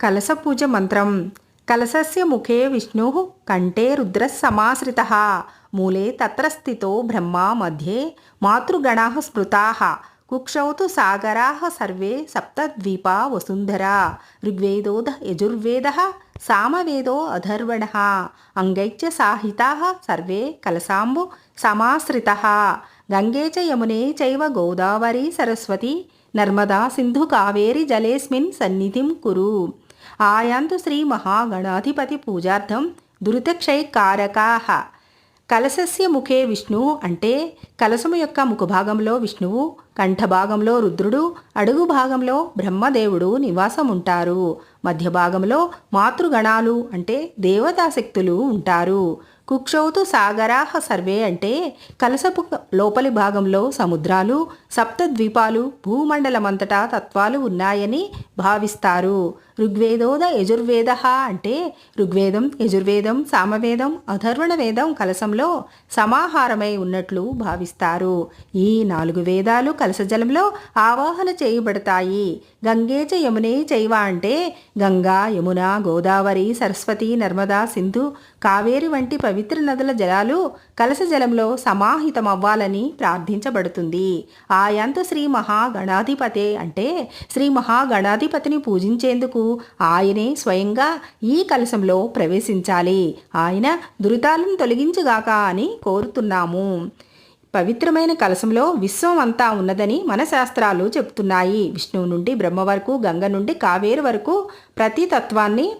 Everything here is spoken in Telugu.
కలసపూజ మంత్రం. కలసస్య ముఖే విష్ణు కంఠే రుద్రసమాశ్రిత మూలే తత్ర స్థితో బ్రహ్మా మధ్యే మాతృగణాः స్మృతా. కుక్షౌతు సాగరా సర్వే సప్తద్వీపా వసుంధరా. ఋగ్వేదోద యజుర్వేద సామవేదో అధర్వణ. అంగైచ సాహితా సర్వే కలసాంబు సమాశ్రిత. గంగే చ యమునే చైవ గోదావరి సరస్వతి. నర్మదా సింధు కావేరి జలేస్మిన్ సన్నిధిం కురు. ఆయాంతు శ్రీ మహాగణాధిపతి పూజార్థం దురితక్షయకారకాహ కలశస్య ముఖే విష్ణు అంటే కలశము యొక్క ముఖభాగంలో విష్ణువు కంఠభాగంలో రుద్రుడు అడుగు భాగంలో బ్రహ్మదేవుడు నివాసముంటారు. మధ్య భాగంలో మాతృగణాలు అంటే దేవతాశక్తులు ఉంటారు. కుక్షౌతు సాగరాహ సర్వే అంటే కలసపు లోపలి భాగంలో సముద్రాలు సప్తద్వీపాలు భూమండలమంతటా తత్వాలు ఉన్నాయని భావిస్తారు. ఋగ్వేదోద యజుర్వేద అంటే ఋగ్వేదం యజుర్వేదం సామవేదం అధర్వణ వేదం కలసంలో సమాహారమై ఉన్నట్లు భావిస్తారు. ఈ నాలుగు వేదాలు కలసజలంలో ఆవాహన చేయబడతాయి. గంగేచ యమునే చైవ అంటే గంగా యమున గోదావరి సరస్వతి నర్మదా సింధు కావేరి వంటి పవి పవిత్ర నదుల జలాలు కలస జలంలో సమాహితమవ్వాలని ప్రార్థించబడుతుంది. ఆయంత శ్రీ మహాగణాధిపతే అంటే శ్రీ మహాగణాధిపతిని పూజించేందుకు ఆయనే స్వయంగా ఈ కలశంలో ప్రవేశించాలి. ఆయన దురితాలను తొలగించుగాక అని కోరుతున్నాము. పవిత్రమైన కలశంలో విశ్వం అంతా ఉన్నదని మన శాస్త్రాలు చెప్తున్నాయి. విష్ణువు నుండి బ్రహ్మ వరకు గంగ నుండి కావేరు వరకు ప్రతి తత్వాన్ని